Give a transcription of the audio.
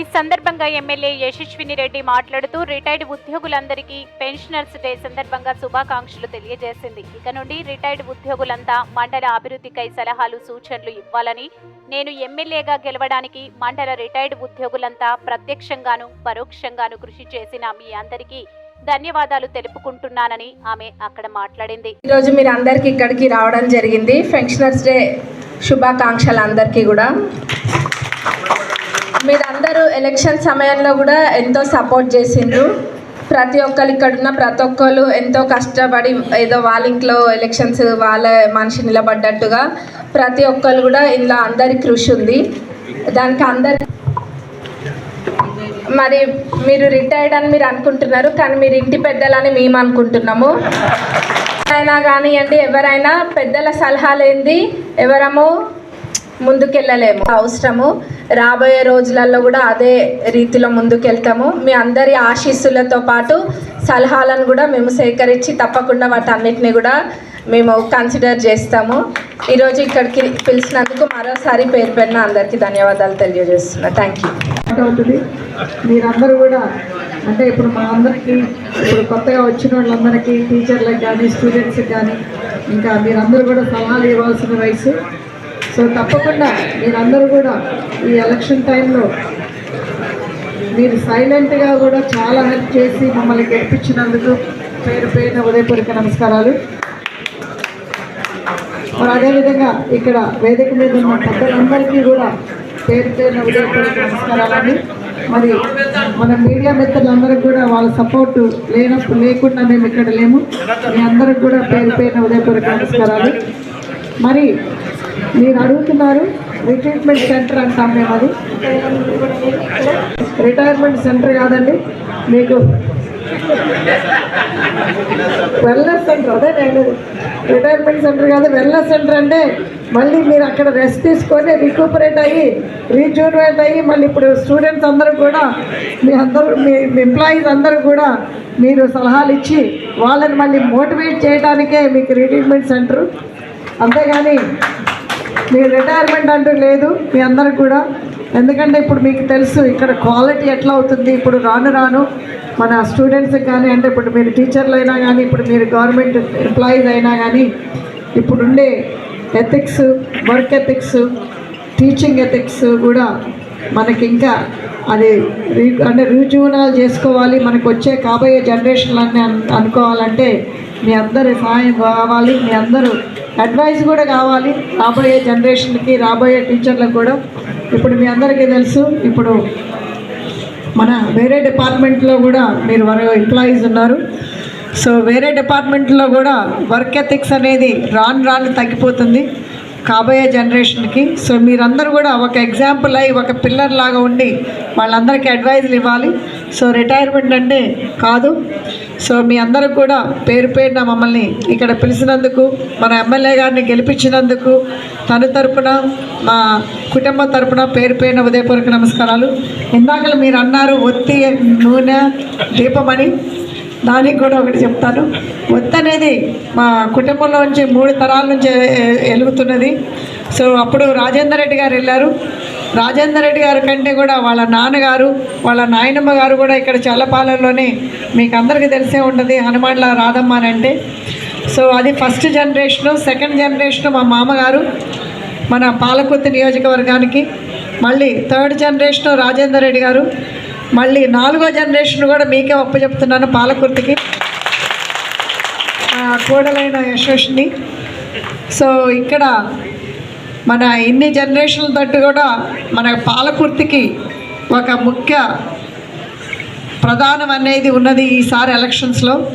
ఈ సందర్భంగా ఎమ్మెల్యే యశస్విని రెడ్డి మాట్లాడుతూ రిటైర్డ్ ఉద్యోగులందరికీ పెన్షనర్స్ డే సందర్భంగా శుభాకాంక్షలు తెలియజేసింది. ఇక నుండి రిటైర్డ్ ఉద్యోగులంతా మండల అభివృద్ధికై సలహాలు సూచనలు ఇవ్వాలని నేను ఎమ్మెల్యేగా గెలవడానికి మండల రిటైర్డ్ ఉద్యోగులంతా ప్రత్యక్షంగాను పరోక్షంగాను కృషి చేసిన మీ అందరికీ ధన్యవాదాలు తెలుపుకుంటున్నానని ఆమె అక్కడ మాట్లాడింది. ఈరోజు మీరు అందరికీ ఇక్కడికి రావడం జరిగింది. పెన్షనర్స్ డే శుభాకాంక్షలు అందరికీ కూడా. మీరందరూ ఎలక్షన్ సమయంలో కూడా ఎంతో సపోర్ట్ చేసిండ్రు. ప్రతి ఒక్కరు ఇక్కడ ఉన్న ప్రతి ఒక్కరు ఎంతో కష్టపడి ఏదో వాళ్ళ ఇంట్లో ఎలక్షన్స్ వాళ్ళ మనిషి నిలబడ్డట్టుగా ప్రతి ఒక్కరు కూడా ఇందులో అందరి కృషి ఉంది. దానికి అందరి మరి మీరు రిటైర్డ్ అని మీరు అనుకుంటున్నారు కానీ మీరు ఇంటి పెద్దలని మేము అనుకుంటున్నాము. అయినా కానివ్వండి ఎవరైనా పెద్దల సలహాలు ఏంది ఎవరము ముందుకెళ్ళలేము. అవసరము. రాబోయే రోజులలో కూడా అదే రీతిలో ముందుకెళ్తాము. మీ అందరి ఆశీస్సులతో పాటు సలహాలను కూడా మేము సేకరించి తప్పకుండా వాటన్నిటిని కూడా మేము కన్సిడర్ చేస్తాము. ఈరోజు ఇక్కడికి పిలిచినందుకు మరోసారి పేరు పెరిన అందరికీ ధన్యవాదాలు తెలియజేస్తున్నా. థ్యాంక్ యూ మీరందరూ కూడా అంటే ఇప్పుడు మా అందరికీ ఇప్పుడు కొత్తగా వచ్చిన వాళ్ళందరికీ టీచర్లకు కానీ స్టూడెంట్స్కి కానీ ఇంకా మీరందరూ కూడా సలహాలు ఇవ్వాల్సిన వయసు. సో తప్పకుండా మీరందరూ కూడా ఈ ఎలక్షన్ టైంలో మీరు సైలెంట్గా కూడా చాలా హెల్ప్ చేసి మమ్మల్ని గెలిపించినందుకు పేరు పేరున ఉదయపూర్వక నమస్కారాలు. మరి అదేవిధంగా ఇక్కడ వేదిక మీద ఉన్న పెద్దలందరికీ కూడా పేరు పేరున ఉదయపూర్వక నమస్కారాలని మరి మన మీడియా మిత్రులందరికీ కూడా వాళ్ళ సపోర్ట్ లేనప్పుడు లేకుండా మేము ఇక్కడ లేము. మీ అందరికి కూడా పేరు పేరున ఉదయపూర్వక నమస్కారాలు. మరి మీరు అడుగుతున్నారు రిట్రీట్మెంట్ సెంటర్ అంటాం మేము అది? రిటైర్మెంట్ సెంటర్ కాదండి మీకు వెల్నెస్ సెంటర్ అదే నేను రిటైర్మెంట్ సెంటర్ కాదు వెల్నెస్ సెంటర్ అంటే మళ్ళీ మీరు అక్కడ రెస్ట్ తీసుకొని రికూపరేట్ అయ్యి రీజూనరేట్ అయ్యి మళ్ళీ ఇప్పుడు స్టూడెంట్స్ అందరూ కూడా మీ అందరూ మీ ఎంప్లాయీస్ అందరూ కూడా మీరు సలహాలు ఇచ్చి వాళ్ళని మళ్ళీ మోటివేట్ చేయడానికే మీకు రిట్రీట్మెంట్ సెంటర్ అంతేగాని మీ రిటైర్మెంట్ అంటూ లేదు మీ అందరికి కూడా. ఎందుకంటే ఇప్పుడు మీకు తెలుసు ఇక్కడ క్వాలిటీ ఎట్లా అవుతుంది ఇప్పుడు రాను రాను మన స్టూడెంట్స్కి కానీ అంటే ఇప్పుడు మీరు టీచర్లు అయినా కానీ ఇప్పుడు మీరు గవర్నమెంట్ ఎంప్లాయీస్ అయినా కానీ ఇప్పుడుండే ethics work ethics teaching ethics కూడా మనకి ఇంకా అది అంటే రుజువునాలు చేసుకోవాలి మనకు వచ్చే కాబోయే జనరేషన్లన్నీ అనుకోవాలంటే మీ అందరి సహాయం కావాలి మీ అందరూ అడ్వైస్ కూడా కావాలి. రాబోయే జనరేషన్కి రాబోయే టీచర్లకు కూడా. ఇప్పుడు మీ అందరికీ తెలుసు ఇప్పుడు మన వేరే డిపార్ట్మెంట్లో కూడా మీరు వర ఎంప్లాయీస్ ఉన్నారు. సో వేరే డిపార్ట్మెంట్లో కూడా వర్క్ ఎథిక్స్ అనేది రాను రాను తగ్గిపోతుంది కాబోయే జనరేషన్కి సో మీరందరూ కూడా ఒక ఎగ్జాంపుల్ అయ్యి ఒక పిల్లర్ లాగా ఉండి వాళ్ళందరికీ అడ్వైజులు ఇవ్వాలి. సో రిటైర్మెంట్ అంటే కాదు సో మీ అందరూ కూడా పేరు పేరున మమ్మల్ని ఇక్కడ పిలిచినందుకు మన ఎమ్మెల్యే గారిని గెలిపించినందుకు తన తరపున మా కుటుంబం తరపున పేరు పేరున ఉదయపూర్వక నమస్కారాలు. ఇందాక మీరు అన్నారు ఒత్తి నూనె దీపమని దానికి కూడా ఒకటి చెప్తాను. ఒత్తి అనేది మా కుటుంబంలో నుంచి మూడు తరాల నుంచి వెలుగుతున్నది సో అప్పుడు రాజేందర్ రెడ్డి గారు వెళ్ళారు. రాజేందర్ రెడ్డి గారి కంటే కూడా వాళ్ళ నాన్నగారు వాళ్ళ నాయనమ్మ గారు కూడా ఇక్కడ చల్లపాలెంలోనే మీకు అందరికీ తెలిసే ఉంటుంది హనుమాన్ల రాధమ్మ అని అంటే. సో అది ఫస్ట్ జనరేషను సెకండ్ జనరేషన్ మా మామగారు మన పాలకొత్తి నియోజకవర్గానికి. మళ్ళీ థర్డ్ జనరేషన్ రాజేందర్ రెడ్డి గారు. మళ్ళీ నాలుగో జనరేషన్ కూడా మీకే చెప్తున్నాను పాలకుర్తికి. ఆ, కోడలైన యశస్ని సో ఇక్కడ మన ఇన్ని జనరేషన్ల తట్టు కూడా మన పాలకుర్తికి ఒక ముఖ్య ప్రధానం అనేది ఉన్నది ఈసారి ఎలక్షన్స్లో.